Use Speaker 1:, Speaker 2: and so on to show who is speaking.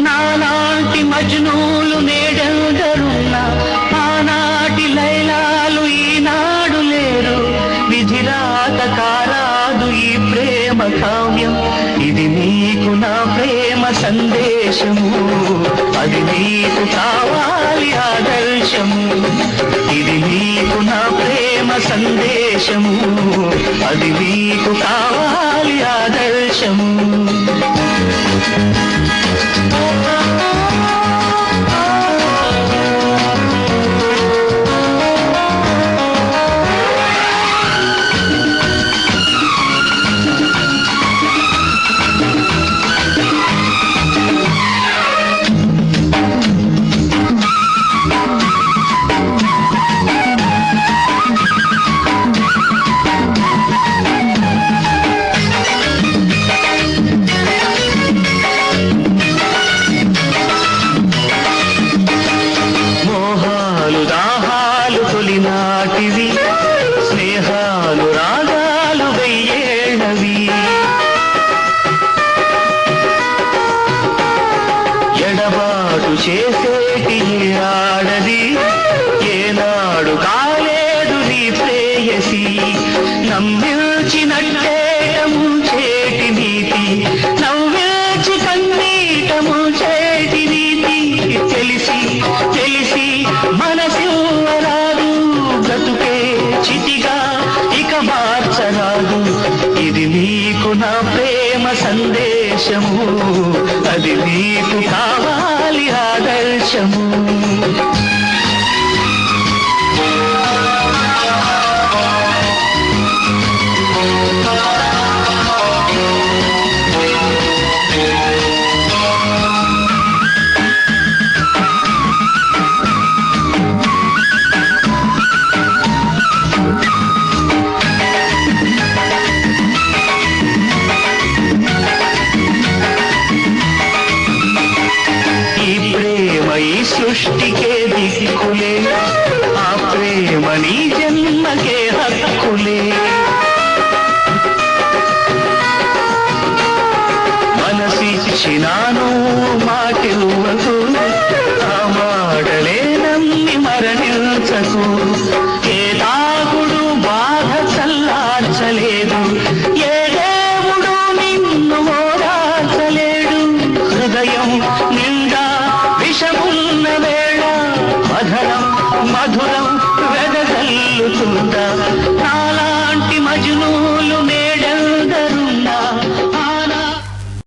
Speaker 1: నానాటి మజ్నూలు నేడెందరున్నా ఆనాటి లైలాలు ఈనాడు లేరు. విధిరాత కారాదు కావ్యం ఇది నీకు నా ప్రేమ సందేశము. అది నీకు కావాలి ఆదర్శము. ఇది నీకు నా ప్రేమ సందేశము. అది నీకు కావాలి ఆదర్శము. ఎడబాటు చేసేటి ఆడది ఏనాడు కాలేదు నీ ప్రేయసి. నమ్మిల్చినట్టేటము చేటి నీతి. నవ్విల్చి కన్నీటము చేటి నీతి. తెలిసి తెలిసి మనసివ్వరాదు. బ్రతుకే చితిగా ఇక మార్చరాదు. ఇది నీకు నా ప్రేమ సందేశము. అది నీకు కావాలి ఈ సృష్టికే దిక్కులే. ఆ ప్రేమ నీ జన్మకే హక్కులే. మనసిచ్చినాను మాటివ్వకు ఆ మాటలే నమ్మి మరణించకు. మధురం వెదజల్లుతుందా నాలాంటి మజునూలు